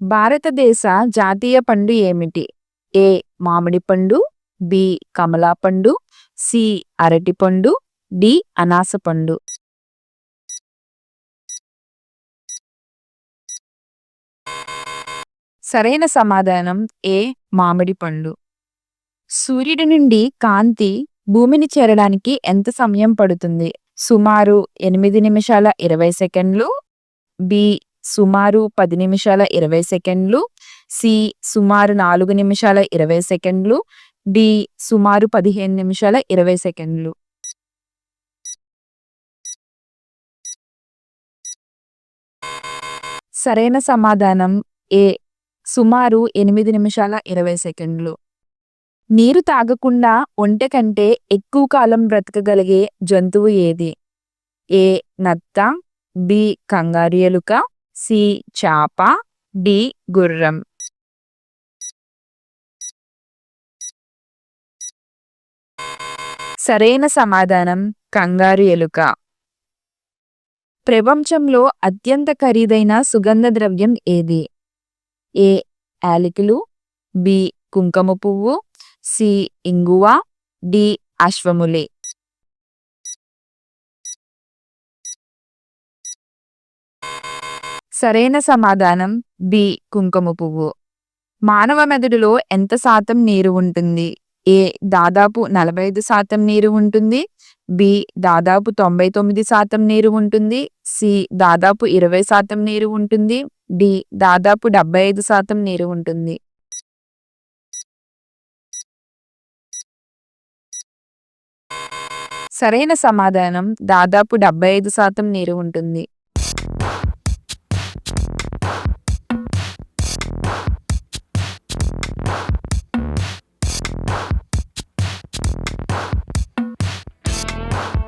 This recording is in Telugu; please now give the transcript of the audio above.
భారతదేశ జాతీయ పండు ఏమిటి? ఏ. మామిడి పండు బి. కమలా పండు సి. అరటి పండు డి. అనాస పండు. సరైన సమాధానం ఏ. మామిడి పండు. సూర్యుడి నుండి కాంతి భూమిని చేరడానికి ఎంత సమయం పడుతుంది? సుమారు ఎనిమిది నిమిషాల ఇరవై సెకండ్లు బి. సుమారు పది నిమిషాల ఇరవై సెకండ్లు సి సుమారు నాలుగు నిమిషాల ఇరవై సెకండ్లు డి సుమారు పదిహేను నిమిషాల ఇరవై సెకండ్లు. సరైన సమాధానం ఏ సుమారు ఎనిమిది నిమిషాల ఇరవై సెకండ్లు. నీరు తాగకుండా ఒంటె కంటే ఎక్కువ కాలం బ్రతకగలిగే జంతువు ఏది? ఏ నత్త బి కంగారు ఎలుక సి చాప డి గుర్రం. సరైన సమాధానం కంగారు ఎలుక. ప్రపంచంలో అత్యంత ఖరీదైన సుగంధ ద్రవ్యం ఏది? ఏ. యాలకులు బి. కుంకుమ పువ్వు సి. ఇంగువ డి. అశ్వములే. సరైన సమాధానం బి కుంకుమ పువ్వు. మానవ మెదడులో ఎంత శాతం నీరు ఉంటుంది? ఏ దాదాపు నలభై ఐదు శాతం నీరు ఉంటుంది. బి దాదాపు తొంభై తొమ్మిది శాతం నీరు ఉంటుంది. సి దాదాపు ఇరవై శాతం నీరు ఉంటుంది. డి దాదాపు డెబ్బై ఐదు శాతం నీరు ఉంటుంది. సరైన సమాధానం దాదాపు డెబ్బై ఐదు శాతం నీరు ఉంటుంది.